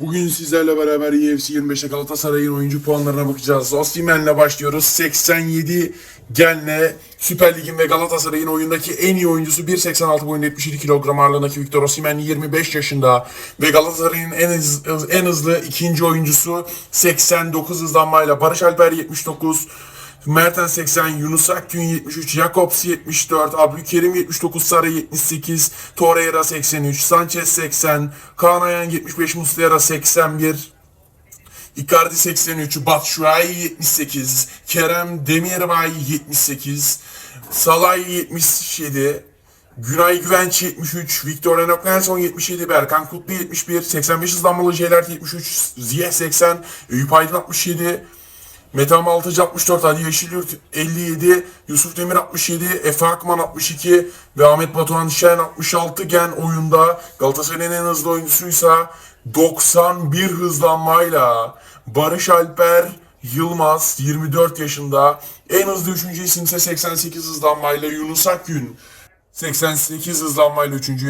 Bugün sizlerle beraber UFC 25'te Galatasaray'ın oyuncu puanlarına bakacağız. Osimhen'le başlıyoruz. 87 genle Süper Lig'in ve Galatasaray'ın oyundaki en iyi oyuncusu 1.86 boyunda 77 kilogram ağırlığındaki Victor Osimhen 25 yaşında ve Galatasaray'ın en, hız- en hızlı ikinci oyuncusu 89 hızlanmayla Barış Alper 79 Mertens 80, Yunus Akgün 73, Jakobs 74, Abdülkerim 79, Sarı 78, Torreira 83, Sanchez 80, Kaan Ayhan 75, Muslera 81, Icardi 83, Batshuayi 78, Kerem Demirbay 78, Salay 77, Günay Güvenç 73, Victor Enoch Nelson 77, Berkan Kutlu 71, 85 hızlanmalı Jelert 73, Ziyeh 80, Eyüp Aydın 67, Metehan Baltacı 64, Ali Yeşilyurt 57, Yusuf Demir 67, Efe Akman 62 ve Ahmet Batuhan Şen 66 gen oyunda Galatasaray'ın en hızlı oyuncusuysa 91 hızlanmayla Barış Alper Yılmaz 24 yaşında en hızlı 3. isim ise 88 hızlanmayla Yunus Akgün 88 hızlanmayla 3.